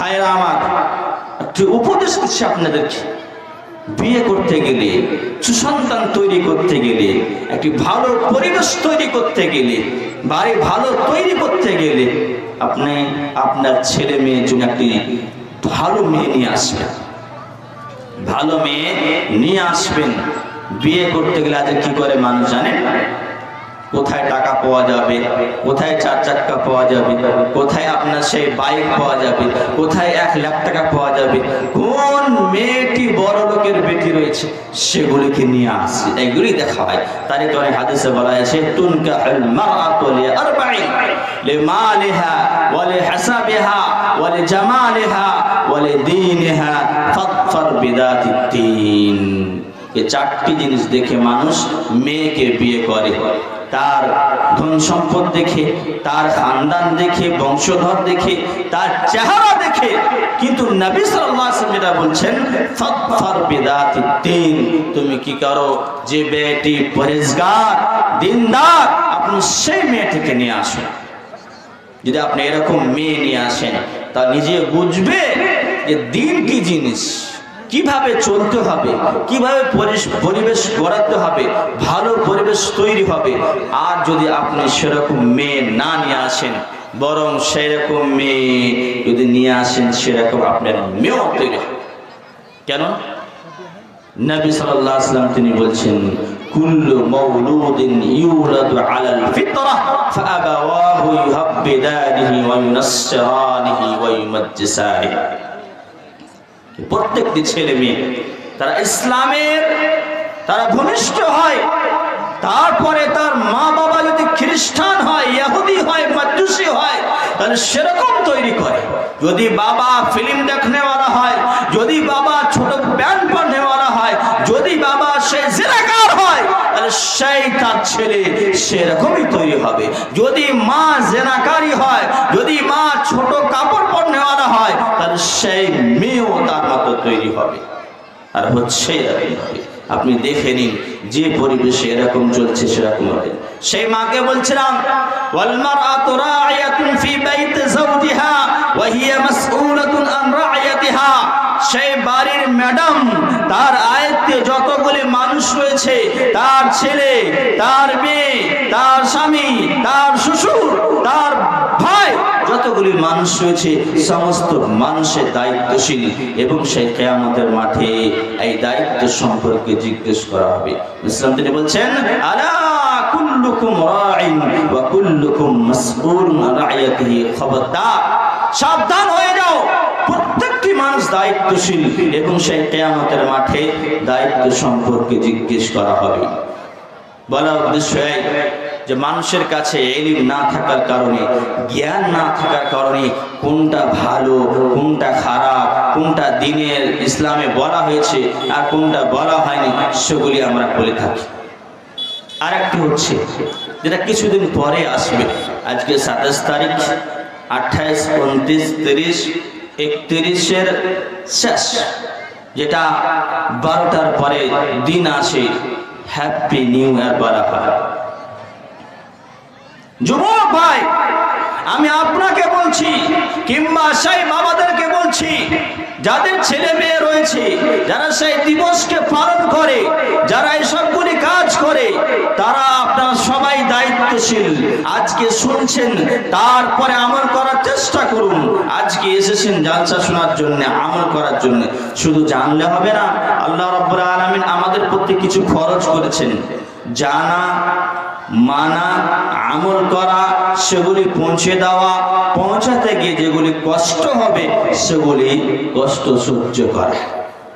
ভাইরা আমার, একটি উপদেশ দিচ্ছি আপনাদেরকে। বিয়ে করতে গেলে, সুসন্তান তৈরি করতে গেলে, একটি ভালো পরিবেশ তৈরি করতে গেলে, বাড়ি ভালো তৈরি করতে গেলে আপনি আপনার ছেলে মেয়ের জন্য একটি ভালো মেয়ে নিয়ে আসবেন। ভালো মেয়ে নিয়ে আসবেন। বিয়ে করতে গেলে আজ কি করে মানুষ জানেন? কোথায় টাকা পাওয়া যাবে? কোথায় চার চাক্কা পাওয়া যাবে? কোথায় আপনার সেই বাইক পাওয়া যাবে? কোথায় এক লাখ টাকা পাওয়া যাবে? কোন মেয়েটি বড় লোকের বেটি রয়েছে? সেগুলিকে নিয়ে আসে এগুলি দেখা হয়। তারই তো অনেক হাদিসে বলা হয়েছে, তুনকা লিদীনিহা ফাদফার বিদাতিদ দ্বীন এই চারটি জিনিস দেখে মানুষ মেয়েকে বিয়ে করে। তার ধন সম্পদ দেখে, তার খানদান দেখে, বংশধর দেখে, তার চেহারা দেখে, কিন্তু নবী যেটা বলছেন তুমি কি করো? যে বেটি পরেজগার দিনদার, আপনি সেই মেয়েটিকে নিয়ে আসুন। যদি আপনি এরকম মেয়ে নিয়ে আসেন, তা নিজে বুঝবে যে দিন কি জিনিস। কীভাবে চলতে হবে, কীভাবে পরিবেশ গড়াতে হবে, ভালো পরিবেশ তৈরি হবে, আর যদি আপনি সেরকম মেয়ে না নিয়ে আসেন, বরং সেরকম মেয়ে যদি নিয়ে আসেন, সেরকম আপনার মেয়েও তৈরি হবে। কেন? নবী আলাইহি তিনি বলছেন, কুল্লু ইউমাজ্জিসানিহি। প্রত্যেকটি ছেলে মেয়ে, তারা ইসলামের, তারা ভূমিষ্ঠ হয়, তারপরে তার মা বাবা যদি খ্রিস্টান হয়, ইহুদি হয় মাজুসি হয়, তাহলে সেরকম তৈরি করে। যদি বাবা ফিল্ম দেখনেওয়ালা হয়, যদি বাবা ছোট প্যান্ট পরনেওয়ালা হয়, যদি বাবা সে জেলাকার সেই তার ছেলে সেরকমই তৈরি হবে। যদি মা জেনাকারী হয়, যদি মা ছোট কাপড় পরনেওয়ালা হয় তাহলে সেই মেয়েও তার তৈরি হবে। আর হচ্ছে আপনি দেখে নিন, যে পরিবেশে এরকম চলছে সেরকম হবে। সেই মাকে বলছিলাম, ওয়াল মারআতু রা'িয়াতুন ফি বাইতি যাওজিহা ওয়া মাসউলাতুন আন রা'িয়াতিহা সেই বাড়ির ম্যাডাম, তার আয়ত্তে যতগুলি মানুষ রয়েছে, তার ছেলে, তার মেয়ে, তার স্বামী, তার শ্বশুর, তার ভাই, যতগুলি মানুষ রয়েছে, সমস্ত মানুষের দায়িত্বশীল এবং সেই কেয়ামতের মাঠে এই দায়িত্ব সম্পর্কে জিজ্ঞেস করা হবে। ইসলাম তিনি বলছেন, আলা কুল্লুকুম রাইন ওয়া কুল্লুকুম মাসউলুন রাইয়াতিহি খবরদার। সাবধান হয়ে মানুষ দায়িত্বশীল এবং সেই কেয়ামতের মাঠে দায়িত্ব সম্পর্কে জিজ্ঞেস করা হবে। বলা উদ্দেশ্য যে মানুষের কাছে এলিম না থাকার কারণে, জ্ঞান না থাকার কারণে কোনটা ভালো, কোনটা খারাপ, কোনটা দিনের ইসলামে বলা হয়েছে আর কোনটা বলা হয়নি, সেগুলি আমরা বলে থাকি। আর একটি হচ্ছে যেটা কিছুদিন পরে আসবে। আজকে সাতাশ তারিখ আঠাইশ উনত্রিশ, তিরিশ একত্রিশের শেষ যেটা বারোটার পরে দিন আসে। হ্যাপি নিউ ইয়ার বলা হয় যুবক ভাই আমি আপনাকে বলছি, কিংবা সেই বাবাদেরকে বলছি, যাদের ছেলে মেয়ে রয়েছে, যারা সেই দিবসকে পালন করে, যারা এসবগুলি কাজ করে, তারা আপনারা সবাই দায়িত্বশীল। আজকে শুনছেন, তারপরে আমল করার চেষ্টা করুন। আজকে এসেছেন জালসা শোনার জন্য, আমল করার জন্য। শুধু জানলে হবে না, আল্লাহ রব্বুল আলামিন আমাদের প্রতি কিছু খরচ করেছেন। জানা মানা, আমল করা, সেগুলি পৌঁছে দেওয়া, পৌঁছাতে গিয়ে যেগুলি কষ্ট হবে, সেগুলি কষ্ট সহ্য করা।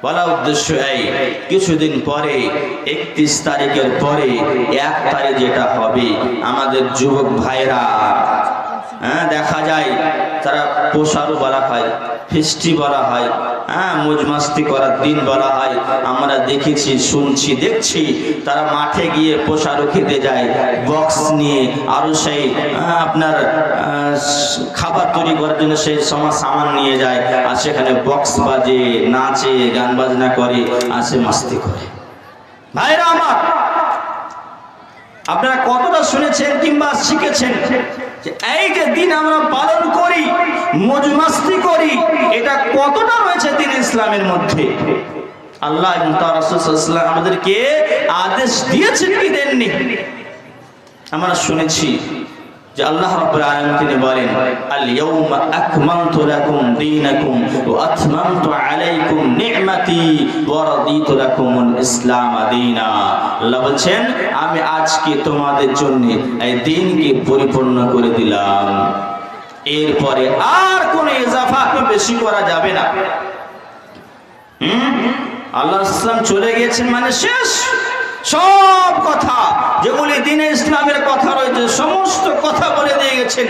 বলা উদ্দেশ্য এই, কিছুদিন পরে, একত্রিশ তারিখের পরে, এক তারিখ যেটা হবে, আমাদের যুবক ভাইরা হ্যাঁ দেখা যায় তারা পোষারও বলা হয় ফিস্টি বলা হয় হ্যাঁ মজমাস্তি করার দিন বলা হয়। আমরা দেখেছি শুনছি দেখছি তারা মাঠে গিয়ে পোষারও খেতে যায়। বক্স নিয়ে আরও সেই হ্যাঁ, আপনার খাবার তৈরি করার জন্য সেই সময় সামান নিয়ে যায় আর সেখানে বক্স বাজে নাচে গান বাজনা করে আসে মাস্তি করে। ভাইরা আমার আপনারা কতটা শুনেছেন কিংবা শিখেছেন এই যে দিন আমরা পালন করি মজমাস্তি করি, এটা কতটা রয়েছে দিন ইসলামের মধ্যে? আল্লাহ এবং তার আমাদেরকে আদেশ দিয়েছেন কি দেননি? আমরা শুনেছি যে আল্লাহ রাব্বুল আলামিন তিনি বলেন আল ইয়াউমা আকমালতু লাকুম দীনাকুম ওয়া আতমামতু আলাইকুম নি'মাতি ওয়া রাদিতু লাকুমুল ইসলাম দীনা। আল্লাহ বলছেন, আমি আজকে তোমাদের জন্য এই দিনকে পরিপূর্ণ করে দিলাম। এরপরে আর কোনো ইজাফা বেশি করা যাবে না। হুম? আল্লাহ ইসলাম চলে গিয়েছেন মানে শেষ। সব কথা যেগুলি দিনে ইসলামের কথা রয়েছে, সমস্ত কথা বলে দিয়ে গেছেন।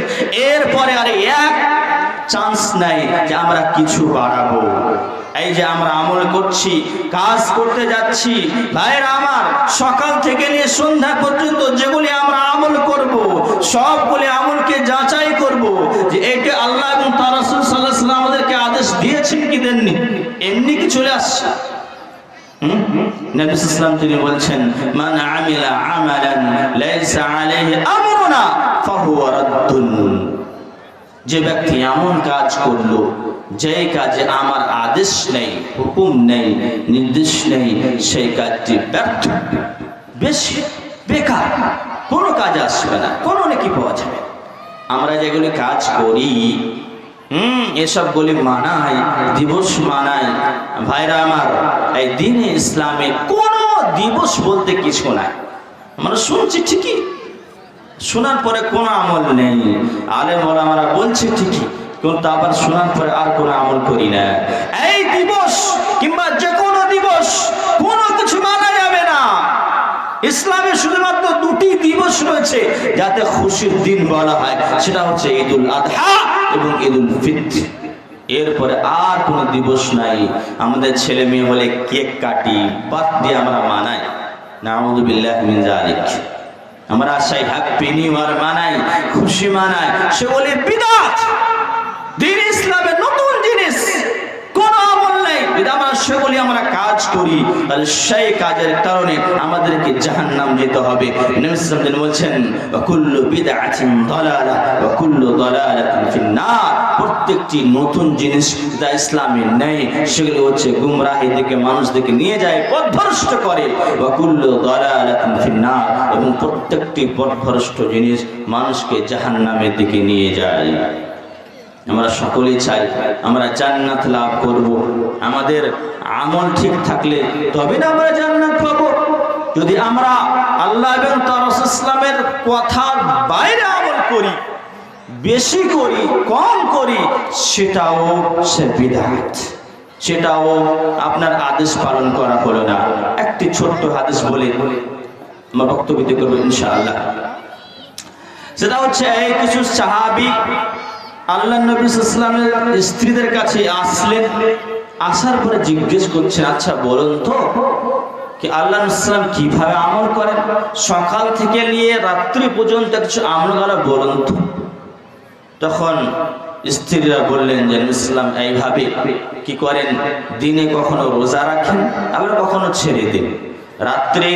এরপরে আর এক চান্স নাই যে আমরা কিছু বাড়াবো। এই যে আমরা আমল করছি, কাজ করতে যাচ্ছি ভাইরা আমার, সকাল থেকে নিয়ে সন্ধ্যা পর্যন্ত যেগুলি আমরা আমল করব, সবগুলি আমলকে যাচাই করব যে এটা আল্লাহ এবং তার ওয়াসাল্লাম আমাদেরকে আদেশ দিয়েছেন কি দেননি? এমনি কি চলে আসছে? নবী ইসলাম তিনি বলছেন, মান আমিলা আমালান লাইসা আলাইহি আমরুনা ফাহুয়া রাদ্দুন। যে ব্যক্তি এমন কাজ করল যে কাজে আমার আদেশ নেই, হুকুম নেই, নির্দেশ নেই, সেই কাজটি ব্যর্থ। বেশি বেকার। কোনো কাজ আসবে না, কোনো নাকি পাওয়া যাবে আমরা যেগুলি কাজ করি হুম এসবগুলি মানায়, দিবস মানায়। ভাইরা আমার, এই দিনে ইসলামে কোনো দিবস বলতে কিছু নাই। আমরা শুনছি ঠিকই। শোনার পরে কোনো আমল নেই। আলে মোলামারা বলছে ঠিকই, কিন্তু আবার শোনার পরে আর কোনো আমল করি না। এই দিবস কিংবা যে কোনো দিবস কোনো কিছু মানা যাবে না। ইসলামে শুধুমাত্র দুটি দিবস রয়েছে, যাতে খুশির দিন বলা হয়, সেটা হচ্ছে ঈদুল আধা এবং ঈদুল ফিত্র। এরপরে আর কোনো দিবস নাই। আমাদের ছেলে মেয়ে হলে কেক কাটি, বাদ দিয়ে আমরা মানাই। নাউযুবিল্লাহি মিন জালিক আমরা ইয়ার মানাই, খুশি মানাই। সে বিদাত। দিন ইসলামের নতুন জিনিস কোন আমল নেই যদি আমরা সেগুলি আমরা কাজ করি, তাহলে সেই কাজের কারণে আমাদেরকে জাহান্নাম যেতে হবে। বলছেন প্রত্যেকটি নতুন জিনিস যা ইসলামে নেই, সেগুলো হচ্ছে গুমরাহি থেকে মানুষদেরকে নিয়ে যায়, পথভ্রষ্ট করে। কুল্লু এবং প্রত্যেকটি পথভ্রষ্ট জিনিস মানুষকে জাহান্নামের দিকে নিয়ে যায়। আমরা সকলেই চাই আমরা জান্নাত লাভ করব। আমাদের আমল ঠিক থাকলে তবে না আমরা জান্নাত পাব। যদি আমরা আল্লাহ এবং তার ইসলামের কথার বাইরে আমল করি, বেশি করি, কম করি, সেটাও সে বিধাত সেটাও আপনার আদেশ পালন করা হলো না। একটি ছোট্ট হাদিস বলে, আমার বক্তব্য করব ইনশাআল্লাহ। সেটা হচ্ছে কিছু সাহাবি আল্লাহ নবী ইসলামের স্ত্রীদের কাছে আসলেন। আসার পরে জিজ্ঞেস করছেন আচ্ছা বলুন তো, কি আল্লাহ ইসলাম কীভাবে আমল করেন? সকাল থেকে নিয়ে রাত্রি পর্যন্ত কিছু আমল করা, বলুন তো। তখন স্ত্রীরা বললেন যে ইসলাম এইভাবে কি করেন? দিনে কখনো রোজা রাখেন, আবার কখনো ছেড়ে দেন। রাত্রে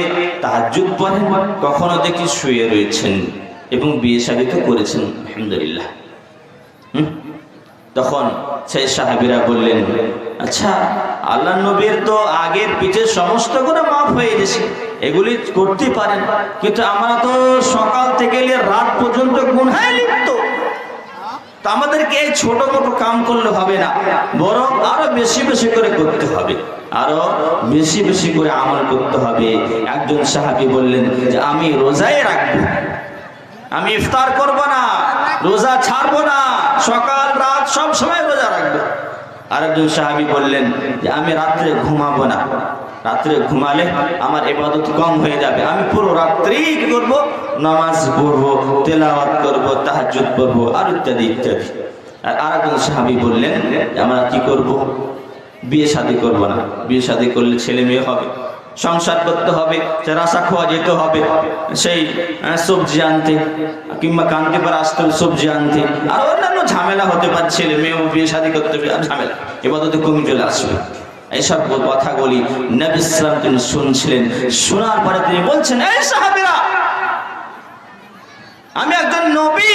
তাহাজ্জুদ পড়েন, কখনো দেখি শুয়ে রয়েছেন এবং বিয়ে তো করেছেন, আলহামদুলিল্লাহ। হুম? তখন সেই সাহেবেরা বললেন আচ্ছা আল্লাহ নবীর তো আগের পিছের সমস্তগুলো মাফ হয়ে গেছে। এগুলি করতে পারেন, কিন্তু আমরা তো সকাল থেকে রাত পর্যন্ত গুনহায় লিপ্ত। আমাদেরকে এই ছোট মোটো কাম করলে হবে না, বরং আরও বেশি বেশি করে করতে হবে। আরও বেশি বেশি করে আমল করতে হবে। একজন সাহাবি বললেন যে, আমি রোজাই রাখব। আমি ইফতার করব না, রোজা ছাড়বো না, সকাল, রাত সব সময় রোজা রাখব। আরেকজন সাহাবি বললেন যে, আমি রাত্রে ঘুমাবো না। রাত্রে ঘুমালে আমার এবাদত কম হয়ে যাবে। আমি পুরো রাত্রি কি করব? নামাজ পড়ব, তেলাওয়াত করব, তাহাজ্জুদ পড়ব, আর ইত্যাদি ইত্যাদি। আর আরেকজন সাহাবি বললেন আমরা কি করব? বিয়ে শাদি করব না। বিয়ে শাদি করলে ছেলে মেয়ে হবে। সংসার করতে হবে রাসা খোয়া যেতে হবে, সেই সবজি আনতে, কিংবা কান্তি পারে আসতে হবে সবজি আনতে। আর অন্যান্য ঝামেলা হতে পারে, ছেলে মেয়েও বিয়ে শাদী করতে হবে আর ঝামেলা। এবার তো কমে চলে আসবে। এইসব কথাগুলি নবী ইসলাম তিনি শুনছিলেন। শোনার পরে তিনি বলছেন, এই সাহাবিরা, আমি একজন নবী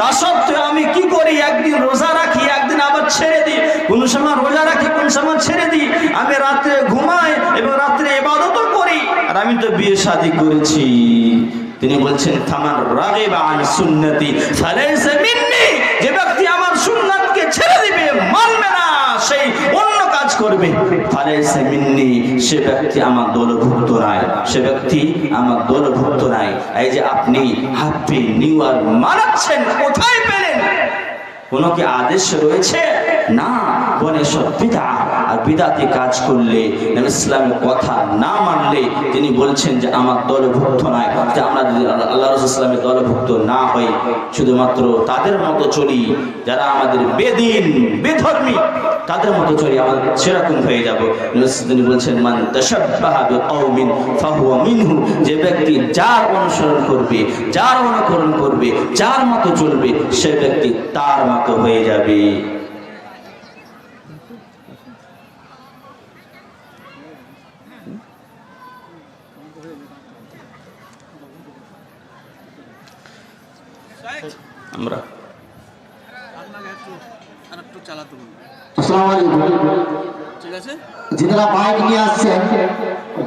তা সত্ত্বেও আমি কি করি? একদিন রোজা রাখি, একদিন আবার ছেড়ে দিই। কোন সময় রোজা রাখি, কোন সময় ছেড়ে দিই। আমি রাত্রে ঘুমাই এবং রাত্রে এবাদতও করি। আর আমি তো বিয়ে শাদি করেছি। তিনি বলছেন থামার রাগে বা আন সুন্নতি যে ব্যক্তি আমার সুন্নাতকে ছেড়ে দিবে মানবে না সেই অন্য কাজ করবে? ফালাইসা মিন্নি, সে ব্যক্তি আমার দলভুক্ত নয় সে ব্যক্তি আমার দলভুক্ত নয় এই যে আপনি হাপ্পি নিউ ইয়ার মানাচ্ছেন, কোথায় কোনো কি আদেশ রয়েছে? না, বনে বিদা। আর বিদাতি কাজ করলে ইসলামের কথা না মানলে, তিনি বলছেন যে আমার দলভুক্ত নয়, যে আমরা যদি আল্লাহ ইসলামের দলভুক্ত না হই, শুধুমাত্র তাদের মতো চলি, যারা আমাদের বেদিন, বেধর্মী, তাদের মতো চলি, আমাদের সেরকম হয়ে যাব। তিনি বলছেন, মান মিনহু। যে ব্যক্তি যার অনুসরণ করবে, যার অনুকরণ করবে, যার মতো চলবে, সে ব্যক্তি তার মতো হয়ে যাবে আমরা আরেকটু চালাতে বলুন আসসালামু আলাইকুম ঠিক আছে যারা বাইক নিয়ে আসছেন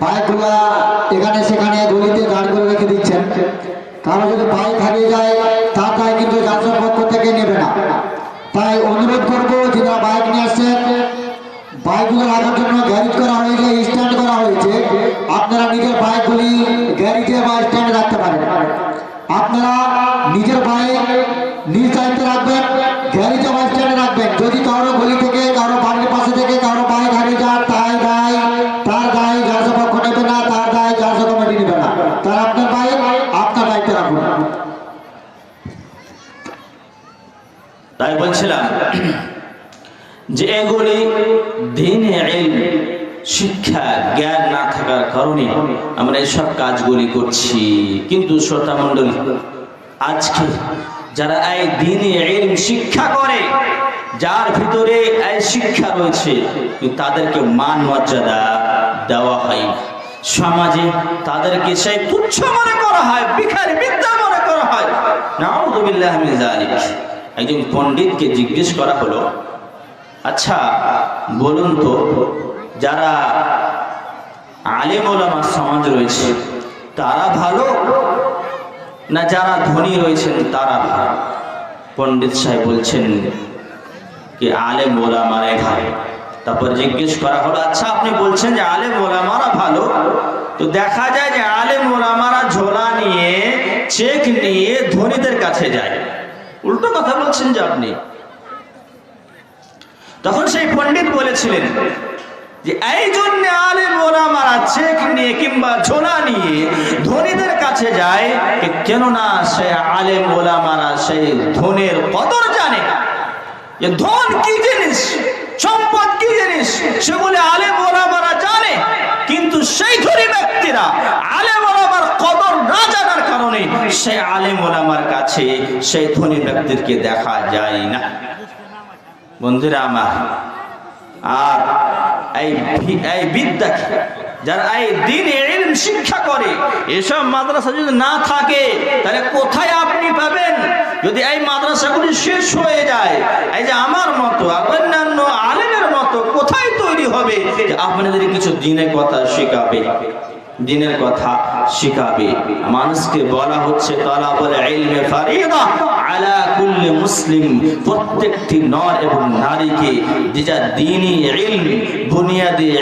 বাইকগুলো এখানে সেখানে গলিতে দাঁড় করে রেখে দিচ্ছেন কারও যদি বাইক হারিয়ে যায় তা তাই কিন্তু যাত্রার পক্ষ থেকে নেবে না। তাই অনুরোধ করব, যারা বাইক নিয়ে আসছেন, বাইকগুলো রাখার জন্য গ্যারেজ করা হয়েছে স্ট্যান্ড করা হয়েছে আপনারা নিজের বাইকগুলি গ্যারেজে বা স্ট্যান্ডে রাখতে পারেন আপনারা নিজের বাইক নিজ দায়িত্বে রাখবেন গ্যারেজে বা স্ট্যান্ডে রাখবেন যদি কারও গলি থেকে কারও বাড়ির পাশে থেকে কারও বাইক হারিয়ে যায় তাই দায় তার দায় গার্জ পক্ষ নেবে না তার দায় গার্জ কমিটি নেবে না তার আপনার বাইক আপনার দায়িত্বে রাখুন তাই বলছিলাম যে এগুলি দিনে ইলম, শিক্ষা, জ্ঞান না থাকার কারণে আমরা এসব কাজগুলি করছি। কিন্তু শ্রোতা মণ্ডলী, আজকে যারা এই দিনে শিক্ষা করে, যার ভিতরে এই শিক্ষা রয়েছে তাদেরকে মান মর্যাদা দেওয়া হয়। সমাজে তাদেরকে সেই তুচ্ছ মনে করা হয়, ভিখারি বিদ্যা মনে করা হয়। নাউযুবিল্লাহি মিন একজন পণ্ডিতকে জিজ্ঞেস করা হলো আচ্ছা বলুন তো যারা আলেম ওলামা সমাজ রয়েছে, তারা ভালো না যারা ধনী রয়েছেন, তারা ভালো? পণ্ডিত সাহেব বলছেন কি আলেম ওলামারাই ভালো তারপর জিজ্ঞেস করা হলো আচ্ছা আপনি বলছেন যে আলেম ওলামারা ভালো? তো দেখা যায় যে আলেম ওলামারা ঝোলা নিয়ে, চেক নিয়ে ধনীদের কাছে যায়। উল্টো কথা বলছেন যে আপনি। তখন সেই পণ্ডিত বলেছিলেন যে এই জন্য আলেম ওলামারা চেক নিয়ে কিংবা ঝোলা নিয়ে ধনীদের কাছে যায় কেননা সে আলেম ওলামারা সেই ধনের কদর জানে। যে ধন কি জিনিস? সম্পদ কি জিনিস? সেগুলি আলেম ওলামারা জানে। কিন্তু সেই ধনী ব্যক্তিরা আলেম ওলামার কদর না জানার কারণে সেই আলেম ওলামার কাছে সেই ধনী ব্যক্তিকে দেখা যায় না। বন্ধুরা আমার আর এই এই বিদ্যা যারা এই দিন এলিম শিক্ষা করে, এসব মাদ্রাসা যদি না থাকে, তাহলে কোথায় আপনি পাবেন? যদি এই মাদ্রাসাগুলি শেষ হয়ে যায়, এই যে আমার মতো অন্যান্য আলেমের মতো কোথায় তৈরি হবে আপনাদের কিছু দিনের কথা শেখাবে? দিনের কথা শিখাবে। মানুষকে বলা হচ্ছে ফারিদা। আলা কুল্লি মুসলিম, প্রত্যেকটি নর এবং নারীকে বুনিয়াদি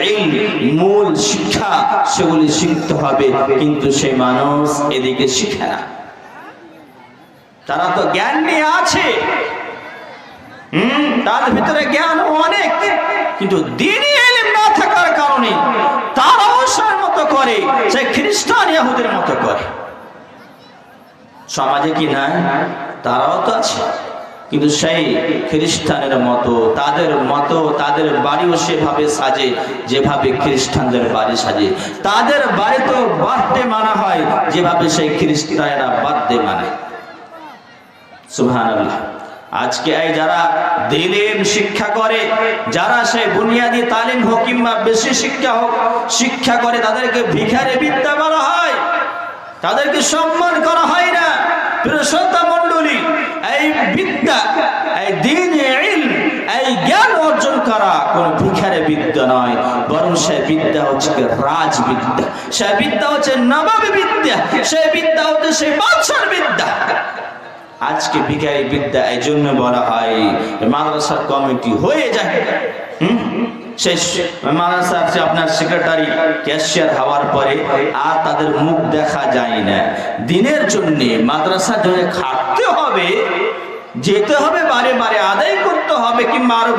মূল শিক্ষা, সেগুলি শিখতে হবে। কিন্তু সেই মানুষ এদিকে শিখে না। তারা তো জ্ঞান নিয়ে আছে। হুম, তার ভিতরে জ্ঞান অনেক। কিন্তু দিনই ইলম না থাকার কারণে তারাও সেই মতো করে সেই খ্রিস্টান ইহুদের মতো করে। সমাজে কি নাই? তারাও তো আছে। কিন্তু সেই খ্রিস্টানের মতো, তাদের মতো, তাদের বাড়িও সেভাবে সাজে, যেভাবে খ্রিস্টানদের বাড়ি সাজে। তাদের বাড়িতেও বার্থডে মানা হয়, যেভাবে সেই খ্রিস্টানেরা বার্থডে মানায়। সুবহানাল্লাহ। আজকে এই যারা দিলেন শিক্ষা করে, যারা সেই বুনিয়াদি তালিম হোক কিংবা বেশি শিক্ষা হোক, শিক্ষা করে তাদেরকে ভিখারে বিদ্যা বলা হয়। তাদেরকে সম্মান করা হয় না। শ্রোতা মণ্ডলী, এই বিদ্যা, এই দিন এই জ্ঞান অর্জন করা কোন ভিখারে বিদ্যা নয়। বরং সে বিদ্যা হচ্ছে কি রাজবিদ্যা সে বিদ্যা হচ্ছে নবাবী বিদ্যা। সে বিদ্যা হচ্ছে সেই বাদশার বিদ্যা। আজকে ভিখারি বিদ্যা এই জন্য বলা হয়, মাদ্রাসার কমিটি হয়ে যায়। মাদ্রাসার আপনার সেক্রেটারি ক্যাশিয়ার হওয়ার পরে আর তাদের মুখ দেখা যায় না। দিনের জন্য মাদ্রাসার জন্য খাটতে হবে, যেতে হবে, বারে বারে আদায় করতে হবে কিংবা আরও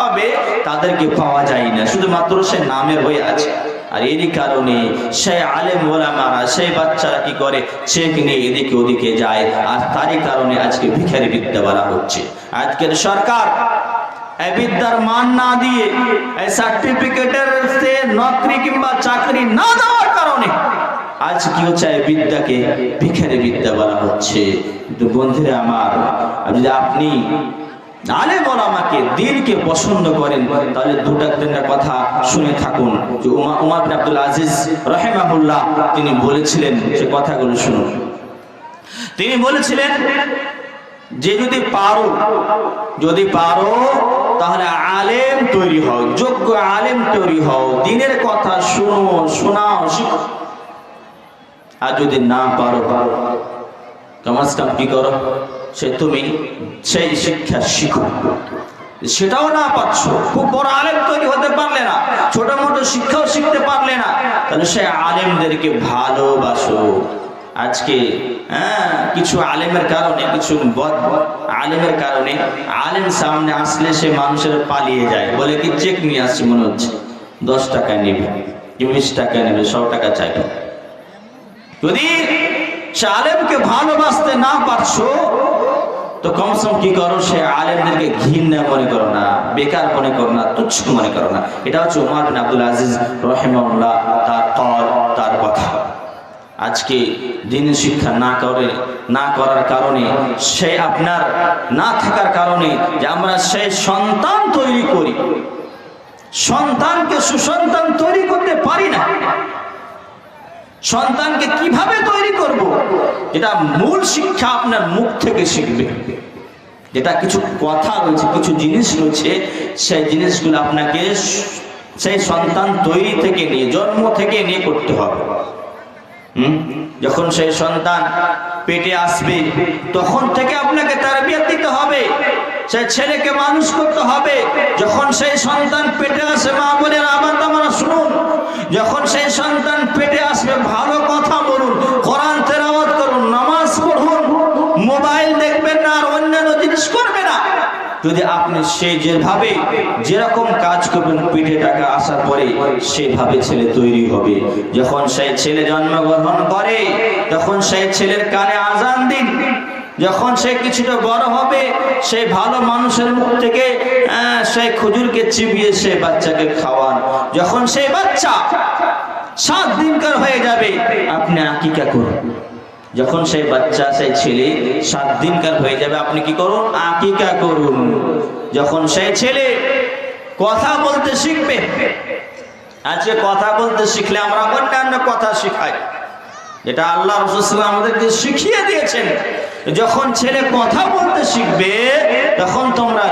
হবে, তাদেরকে পাওয়া যায় না। শুধুমাত্র সে নামের হয়ে আছে। আর এরই কারণে সেই আলেম ওলামারা, সেই বাচ্চারা কি করে? চেক নিয়ে এদিকে ওদিকে যায়। আর তারই কারণে আজকে ভিখারি বিদ্যা বলা হচ্ছে। আজকের সরকার বিদ্যার মান না দিয়ে সার্টিফিকেটের সে নকরি কিংবা চাকরি না দেওয়ার কারণে আজ কি হচ্ছে? বিদ্যাকে ভিখারি বিদ্যা বলা হচ্ছে। কিন্তু বন্ধুরা আমার যদি আপনি আলে আমাকে, দিনকে পছন্দ করেন, তাহলে দুটা তিনটা কথা শুনে থাকুন। যে উমা- উমার আব্দুল আজিজ রহেমাহুল্লাহ, তিনি বলেছিলেন সে কথাগুলো শুনুন। তিনি বলেছিলেন, যে যদি পারো যদি পারো, তাহলে আলেম তৈরি হও, যোগ্য আলেম তৈরি হও, দিনের কথা শুনো, শোনাও, শিখো। আর যদি না পারো কমাস কাম কি করো? সে তুমি সেই শিক্ষা শিখো। সেটাও না পাচ্ছ। খুব বড় আলেম তৈরি হতে পারলে না। ছোট মোটো শিক্ষাও শিখতে পারলে না। তাহলে সে আলেমদেরকে ভালোবাসো। আজকে হ্যাঁ কিছু আলেমের কারণে, কিছু বদ আলেমের কারণে আলেম সামনে আসলে সে মানুষের পালিয়ে যায়। বলে কি, চেক নিয়ে আসছে মনে হচ্ছে। দশ টাকা নেবে, বিশ টাকা নেবে, সব টাকা চাইবে। যদি সে আলেমকে ভালোবাসতে না পারছ তো কমসম কি করো? সে আলেমদেরকে ঘৃণা মনে করো না, বেকার মনে করো না, তুচ্ছ মনে করো না। এটা হচ্ছে উমার বিন আব্দুল আজিজ রহেমাল্লাহ তার কল, তার কথা। আজকে দিন শিক্ষা না করে, না করার কারণে, সে আপনার না থাকার কারণে যে আমরা সেই সন্তান তৈরি করি। সন্তানকে সুসন্তান তৈরি করতে পারি না। সন্তানকে কীভাবে তৈরি করব? এটা মূল শিক্ষা আপনার মুখ থেকে শিখবে। যেটা কিছু কথা রয়েছে, কিছু জিনিস রয়েছে, সেই জিনিসগুলো আপনাকে সেই সন্তান তৈরি থেকে নিয়ে, জন্ম থেকে নিয়ে করতে হবে? যখন সেই সন্তান পেটে আসবে, তখন থেকে আপনাকে তার দিতে হবে। সেই ছেলেকে মানুষ করতে হবে। যখন সেই সন্তান পেটে আসে, মা বোনের, আবার আমরা শুনুন। যখন সেই সন্তান পেটে আসবে, ভালো কথা বলুন, কোরআন তেলাওয়াত করুন, নামাজ পড়ুন, মোবাইল দেখবেন না আর অন্যান্য জিনিস করবে না। যদি আপনি সে যেভাবে, যেরকম কাজ করবেন, পিঠে টাকা আসার পরে সেভাবে ছেলে তৈরি হবে। যখন সেই ছেলে জন্মগ্রহণ করে, তখন সেই ছেলের কানে আজান দিন যখন সে কিছুটা বড় হবে সেই ভালো মানুষের মুখ থেকে আহ, সেই খুজুরকে চিবিয়ে সে বাচ্চাকে খাওয়ান। যখন সেই বাচ্চা সাত দিনকার হয়ে যাবে আপনি আকিকা করুন। যখন সেই বাচ্চা সেই ছেলে সাত দিনকার হয়ে যাবে আপনি কি করুন? আকিকা করুন। যখন সেই ছেলে কথা বলতে শিখবে আজকে কথা বলতে শিখলে আমরা অন্যান্য কথা শিখাই। এটা আল্লাহ রসুল্লাহ আমাদেরকে শিখিয়ে দিয়েছেন। যখন ছেলে কথা বলতে শিখবে, তখন তোমরা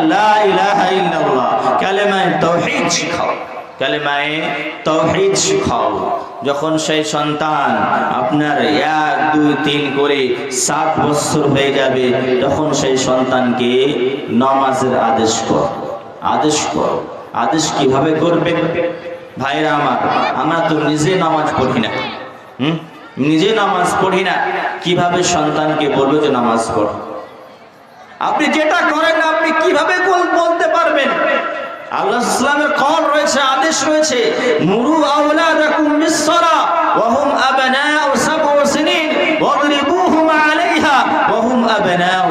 যখন সেই সন্তান আপনার এক, দুই, তিন করে সাত বছর হয়ে যাবে, তখন সেই সন্তানকে নামাজের আদেশ কর। আদেশ কর। আদেশ কীভাবে করবে? ভাইরা আমার, আমরা তো নিজে নামাজ পড়ি না। হুম? নিজে নামাজ পড়ি না। কীভাবে সন্তানকে বলব যে নামাজ পড়? আপনি যেটা করেন আপনি কীভাবে বলতে পারবেন? আল্লাহ ইসলামের কল রয়েছে, আদেশ রয়েছে, মুরু আওলাদাকুম বিসসালা, ওয়া হুম আবনাউ সাবউ সিনিন, ওয়াদরিবুহুম আলাইহা, ওয়া হুম আবনাউ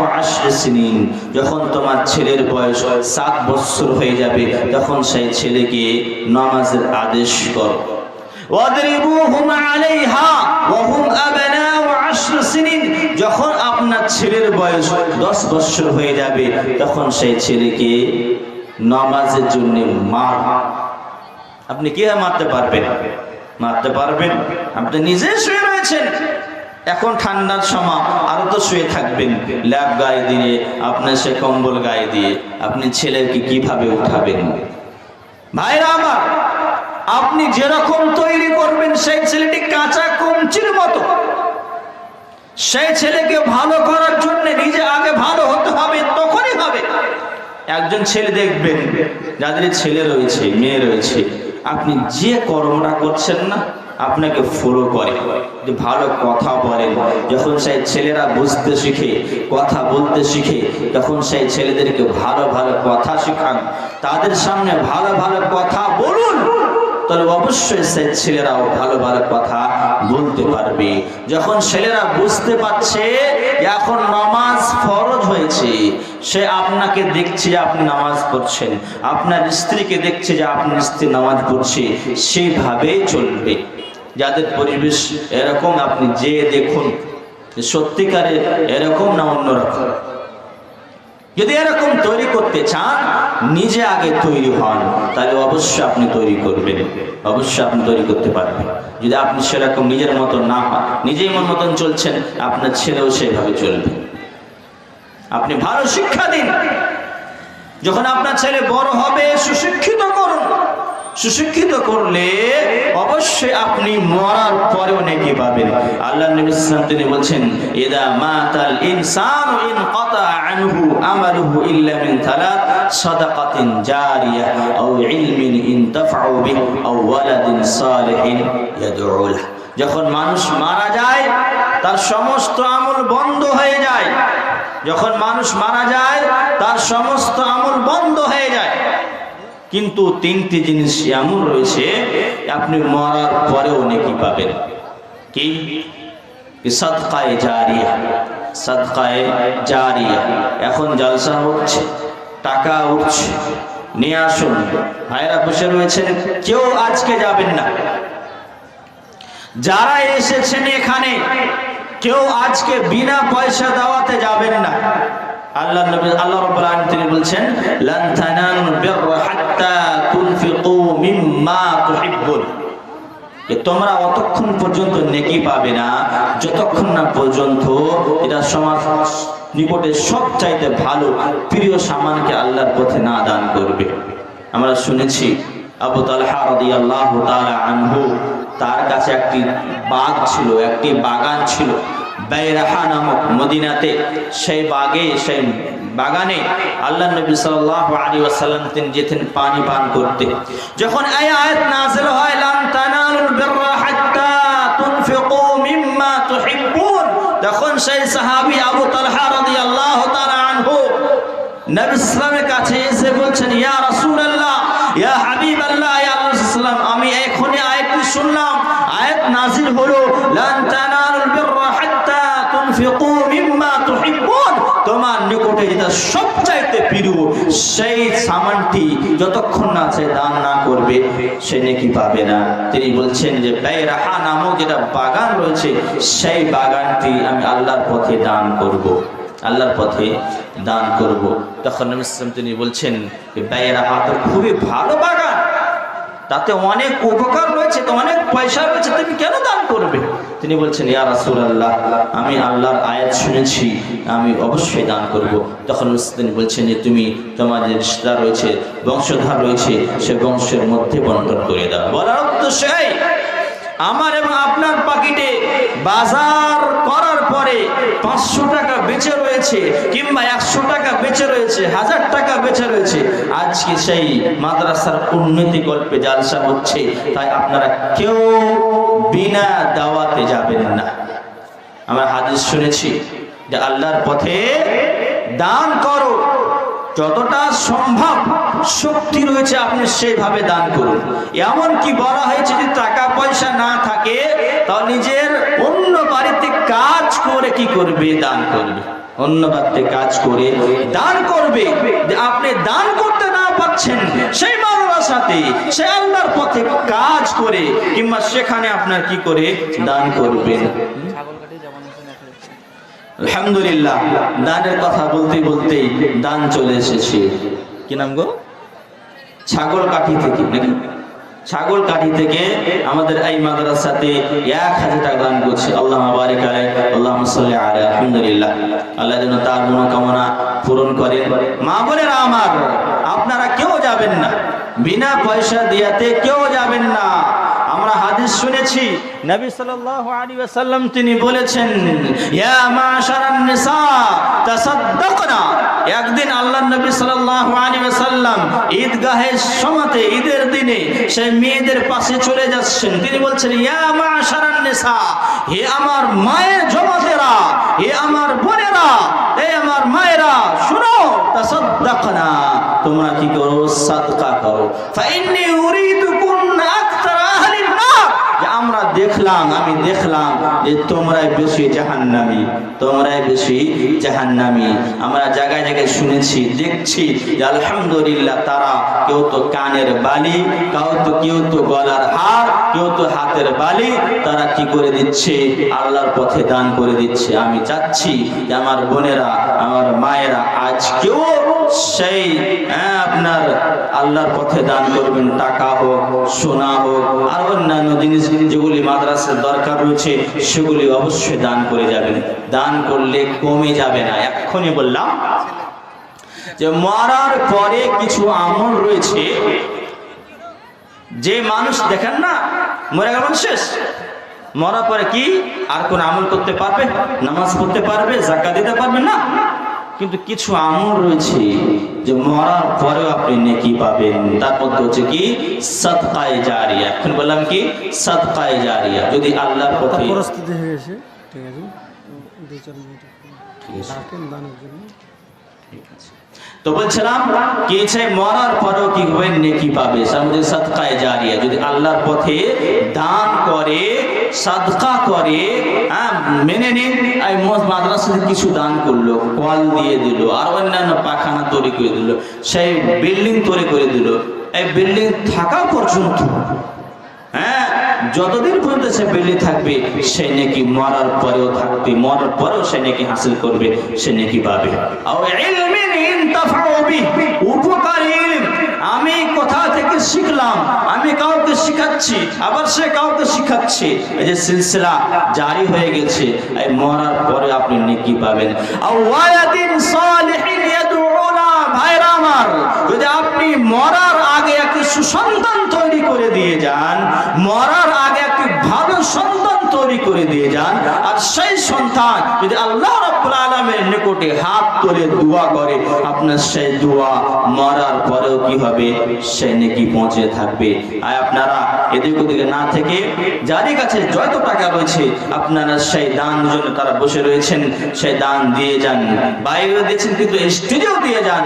যখন তোমার ছেলের বয়স সাত বছর হয়ে যাবে, তখন সেই ছেলেকে নামাজের আদেশ করো। ওয়াদরিবুহুম আলাইহা ওয়া হুম আবনাউ আশর সিনিন। যখন আপনার ছেলের বয়স দশ বছর হয়ে যাবে, তখন সেই ছেলেকে নামাজের জন্য মার আপনি কি মারতে পারবেন? মারতে পারবেন? আপনি নিজে শুয়ে রয়েছেন। এখন ঠান্ডার সময়, আরও তো শুয়ে থাকবেন। ল্যাব গায়ে দিয়ে আপনার সে কম্বল গায়ে দিয়ে, আপনি ছেলেকে কীভাবে উঠাবেন? ভাইরা আমার আপনি যেরকম তৈরি করবেন সেই ছেলেটি কাঁচা কঞ্চির মতো। সেই ছেলেকে ভালো করার জন্য নিজে আগে ভালো হতে হবে, তখনই হবে। একজন ছেলে দেখবেন, যাদের ছেলে রয়েছে, মেয়ে রয়েছে, আপনি যে কর্মটা করছেন না, আপনাকে ফলো করে। যে ভালো কথা বলেন, যখন সেই ছেলেরা বুঝতে শিখে, কথা বলতে শিখে, তখন সেই ছেলেদেরকে ভালো ভালো কথা শেখান। তাদের সামনে ভালো ভালো কথা বলুন। তাহলে অবশ্যই সেই ছেলেরাও ভালো ভালো কথা বলতে পারবে। যখন ছেলেরা বুঝতে পারছে, এখন নামাজ ফরজ হয়েছে, সে আপনাকে দেখছে যে আপনি নামাজ পড়ছেন। আপনার স্ত্রীকে দেখছে যে আপনার স্ত্রী নামাজ পড়ছে সেইভাবেই চলবে। যাদের পরিবেশ এরকম, আপনি যে দেখুন, সত্যিকারে এরকম না অন্যরকম? যদি এরকম তৈরি করতে চান, নিজে আগে তৈরি হন, তাহলে অবশ্যই আপনি তৈরি করবেন। অবশ্যই আপনি তৈরি করতে পারবেন। যদি আপনি সেরকম নিজের মতন না হন, নিজেই মন মতন চলছেন, আপনার ছেলেও সেভাবে চলবে। আপনি ভালো শিক্ষা দিন। যখন আপনার ছেলে বড় হবে, সুশিক্ষিত করুন। সুশিক্ষিত করলে অবশ্যই আপনি মরার পরেও নেকি পাবেন। আল্লাহ নবী সাল্লাল্লাহু তিনি বলছেন, ইদা মাতাল ইনসানু ইন কাতা আনহু আমালুহু ইল্লা মিন থালাত সাদাকাতিন জারিয়া আও ইলমিন ইনতাফাউ বিহি আও ওয়ালাদিন সালিহিন ইয়াদউ লাহ। যখন মানুষ মারা যায়, তার সমস্ত আমল বন্ধ হয়ে যায়। যখন মানুষ মারা যায়, তার সমস্ত আমল বন্ধ হয়ে যায়। কিন্তু তিনটি জিনিস এমন রয়েছে, আপনি মরার পরেও নেকি পাবেন। কি? সদকায়ে জারিয়া? সদকায়ে জারিয়া। এখন জলসা হচ্ছে, টাকা উঠছে, নিয়ে আসুন। ভাইরা বসে রয়েছেন, কেউ আজকে যাবেন না। যারা এসেছেন এখানে, কেউ আজকে বিনা পয়সা দেওয়াতে যাবেন না। আল্লাহ নবী আল্লাহ রাব্বুল আলামিন তিনি বলছেন, লান তানালুল বিররা তোমরা অতক্ষণ পর্যন্ত নেকি পাবে না, যতক্ষণ না পর্যন্ত এটা সমাজ নিকটে সব চাইতে ভালো, প্রিয় সামানকে আল্লাহর পথে না দান করবে। আমরা শুনেছি আবু তালহা তার কাছে একটি বাঘ ছিল, একটি বাগান ছিল। বাইরাহা নামক মদিনাতে সেই বাগে, সেই বাগানে আল্লাহ নবী সাল্লাল্লাহু আলাইহি ওয়াসাল্লাম তিনি যেতেন পানি পান করতে। যখন এই আয়াত নাযিল হয়, লান তানালুল বিররা মিম্মা তুহিব্বুন। তখন সেই সাহাবী আবু তালহা রাদিয়াল্লাহু তাআলা আনহু নবী কাছে এসে বলছেন, ইয়া রাসূলুল্লাহ, ইয়া হাবিবাল্লাহ, ইয়া রাসূলুল্লাহ, আমি এখনই আয়াতটি শুনলাম। আয়াত নাযিল হলো, লান তোমার নিকটে যেটা সবচাইতে প্রিয়, সেই সামানটি যতক্ষণ না সে দান না করবে, সে নাকি পাবে না তিনি বলছেন যে, বাইরাহা নামক যেটা বাগান রয়েছে, সেই বাগানটি আমি আল্লাহর পথে দান করব। আল্লাহর পথে দান করব। তখন ইসলাম তিনি বলছেন বাইরাহা তো খুবই ভালো বাগান তাতে অনেক উপকার রয়েছে তো অনেক পয়সা রয়েছে, তুমি কেন দান করবে তিনি বলছেন, ইয়া রাসূলুল্লাহ, আমি আল্লাহর আয়াত শুনেছি, আমি অবশ্যই দান করব। তখন তিনি বলছেন, যে তুমি তোমার যে রিশতা রয়েছে, বংশধার রয়েছে, সে বংশের মধ্যে বন্টন করে দাও। বলার উদ্দেশ্য সেই, আমার এবং আপনার পাকিটে বাজার করার পরে পাঁচশো টাকা বেঁচে রয়েছে কিংবা একশো টাকা বেঁচে রয়েছে, হাজার টাকা বেঁচে রয়েছে। আজকে সেই মাদ্রাসার উন্নতি গল্পে জালসা হচ্ছে, তাই আপনারা কেউ বিনা দাওয়াতে যাবেন না। আমরা হাদিস শুনেছি যে আল্লাহর পথে দান করো যতটা সম্ভব শক্তি রয়েছে আপনি সেইভাবে দান করুন। এমন কি বলা হয়েছে যে টাকা পয়সা না থাকে তা নিজের অন্য বাড়িতে কাজ করে কি করবে? দান করবে। অন্য বাড়িতে কাজ করে দান করবে। আপনি দান করতে না পাচ্ছেন সেই মানুষের সাথে, সে আল্লাহর পথে কাজ করে, কিংবা সেখানে আপনার কি করে? দান করবেন ছাগল কাটে যেমন হোসেন দেখা যাচ্ছে আলহামদুলিল্লাহ, দানের কথা বলতে বলতেই দান চলে এসেছে। কি নাম গো? ছাগল কাঠি থেকে, নাকি? ছাগল কাঠি থেকে আমাদের এই মাদ্রাসাতে এক হাজার টাকা দান করছে। আল্লাহ আল্লাহ আলহামদুলিল্লাহ। আল্লাহ যেন তার মনোকামনা পূরণ করেন মা বোনেরা আমার, আপনারা কেউ যাবেন না। বিনা পয়সা দিয়াতে কেউ যাবেন না। আমরা হাদিস শুনেছি, নবী সাল্লাল্লাহু আলাইহি ওয়াসাল্লাম তিনি বলেছেন, ইয়া মাশারান নিসা, তাসাদ্দাকনা। একদিন আল্লাহর নবী সাল্লাল্লাহু আলাইহি ওয়াসাল্লাম ঈদগাহের সময়তে ঈদের দিনে সেই মেয়েদের পাশে চলে যাচ্ছেন। তিনি বলছেন, ইয়া মাশারান নিসা, হে আমার মায়ের জমাতেরা, হে আমার বোনেরা, হে আমার মায়েরা, শুনো, তাসাদ্দাকনা, তোমরা কি করো? সাদকা করো। ফাইন্নি উরিদু কুন্না আকতার আহলিন নার যে আমরা দেখলাম আমি দেখলাম যে তোমরাই বেশি জাহান্নামী তোমরাই বেশি জাহান্নামী। আমরা জায়গায় জায়গায় শুনেছি দেখছি যে আলহামদুলিল্লাহ তারা কেউ তো কানের বালি কেউ তো কেউ তো গলার হার কেউ তো হাতের বালি তারা কি করে দিচ্ছে? আল্লাহর পথে দান করে দিচ্ছে। আমি চাচ্ছি যে আমার বোনেরা আমার মায়েরা আজকেও সেই হ্যাঁ, আপনার আল্লাহর পথে দান করবেন। টাকা হোক সোনা হোক আর অন্যান্য জিনিস যেগুলি মাদ্রাসার দরকার রয়েছে, সেগুলি অবশ্যই দান করে যাবেন। দান করলে কমে যাবে না, এক্ষুনি বললাম। যে মরার পরে কিছু আমল রয়েছে, যে মানুষ দেখেন না, মরে গেল শেষ। মরার পরে কি? আর কোন আমল করতে পারবে? নামাজ পড়তে পারবে জাকা দিতে পারবে না? কিন্তু কিছু আমল রয়েছে যে মরার পরেও আপনি নেকি পাবেন। তার মধ্যে হচ্ছে কি? সৎকায় জারিয়া। এখন বললাম কি? সৎকায় জারিয়া। যদি আল্লাহর পথে পরিস্থিতি হয়ে গেছে। ঠিক আছে? দুই চার মিনিট। ঠিক আছে। তো বলছিলাম, কি হচ্ছে মরার পরেও কি হবে? নেকি পাবে। সামনে সদকায়ে জারিয়া। যদি আল্লাহর পথে দান করে, সাদকা করে হ্যাঁ মেনে নিন, এই মাদ্রাসাতে কিছু দান করল কল দিয়ে দিল, আর অন্যান্য পাখানা তৈরি করে দিল, সেই বিল্ডিং তৈরি করে দিল, এই বিল্ডিং থাকা পর্যন্ত হ্যাঁ যতদিন পর্যন্ত সে বেলি থাকবে, সে নাকি মরার পরেও থাকবে, মরার পরেও সে নাকি হাসিল করবে, সে নাকি পাবে। আও ইলমিন ইনতাফাউ বিহি, উপকারী আমি কোথা থেকে শিখলাম? আমি কাউকে শিখাচ্ছি আবার সে কাউকে শিখাচ্ছে। এই যে সিলসিলা জারি হয়ে গেছে এই মরার পরে আপনি নেকি পাবেন। ভাইরা আমার যদি আপনি মরার আগে একটি সুসন্তান তৈরি করে দিয়ে যান মরার আগে একটি ভালো সন্তান তৈরি করে দিয়ে যান আর সেই সন্তান যদি আল্লাহ রাব্বুল নিকটে হাত তুলে দোয়া করে, আপনার সেই দোয়া মরার পরেও কি হবে? সেই নেকি পৌঁছে থাকবে। আর আপনারা, এদিক ওদিকে না থেকে যাদের কাছে যত টাকা রয়েছে, আপনারা সেই দান জন্য তারা বসে রয়েছেন, সেই দান দিয়ে যান। বাইরে দিয়েছেন কিন্তু স্টেজেও দিয়ে যান।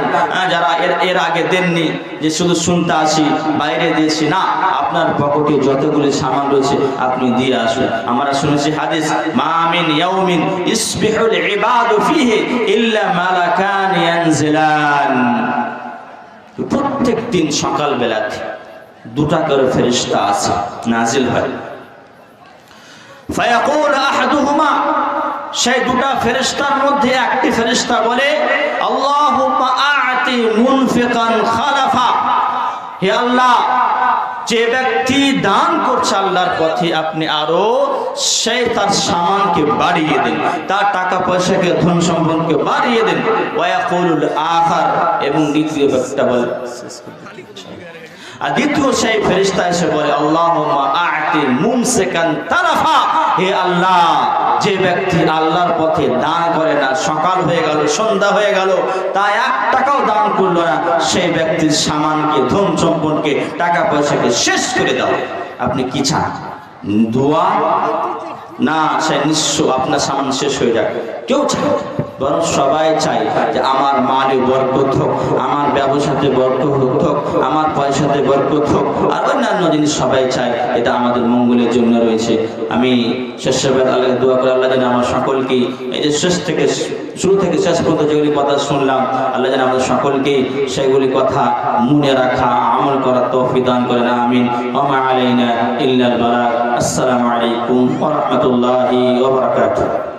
যারা এর এর আগে দেননি, যে শুধু শুনতে আসি, বাইরে দিয়েছি, না আপনার পকেটে যতগুলি সামান রয়েছে, আপনি দিয়ে আসুন। আমরা শুনেছি হাদিস মামিন ইয়াউমিন ইসবিহুল ইবাদু ফিহি ইল্লা মালাকান ইয়ানজিলান। প্রত্যেক দিন সকাল বেলাতে দুটা করে ফেরেশতা আছে, নাজিল হয়। ফায়াকুল আহাদুহুমা সেই দুটা ফেরেশতার মধ্যে একটি ফেরেশতা বলে, আল্লাহুম্মা আ'তি মুনফিকান খালাফা। হে আল্লাহ যে ব্যক্তি দান করছে আল্লাহর পথে, আপনি আরও সেই তার সামানকে বাড়িয়ে দেন, তার টাকা পয়সাকে, ধন সম্পদকে বাড়িয়ে দেন। ওয়াকুল আখার, এবং দ্বিতীয় ব্যক্তিটা বলে, আর দ্বিতীয় সেই ফেরিস্তা এসে বলে আল্লাহ আতি মুমসেকান তারাফা। হে আল্লাহ, যে ব্যক্তি আল্লাহর পথে দান করে না, সকাল হয়ে গেল, সন্ধ্যা হয়ে গেল, তা এক টাকাও দান করল না, সেই ব্যক্তির সামানকে, ধন সম্পদকে, টাকা পয়সাকে শেষ করে দাও। আপনি কি চান? দোয়া? না, সে নিঃস্ব, আপনার সামান শেষ হয়ে যাক। কেউ চায় না। বরং সবাই চায় যে আমার মালে বরকত হোক, আমার ব্যবসাতে বরকত হোক, আমার পয়সাতে বরকত হোক, আর অন্যান্য জিনিস সবাই চায়, এটা আমাদের মঙ্গলের জন্য রয়েছে। আমি শেষবেদ আল্লাহ দোয়া করে, আল্লাহ যেন আমার সকলকেই এই যে শেষ থেকে শুরু থেকে শেষ পর্যন্ত যেগুলি কথা শুনলাম, আল্লাহ যেন আমাদের সকলকেই সেগুলি কথা মনে রাখা, আমল করার তৌফিক দান করেন, আমিন। ওমা আসসালামু আলাইকুম রাহমাতুল্লাহি বারাকাতুহু।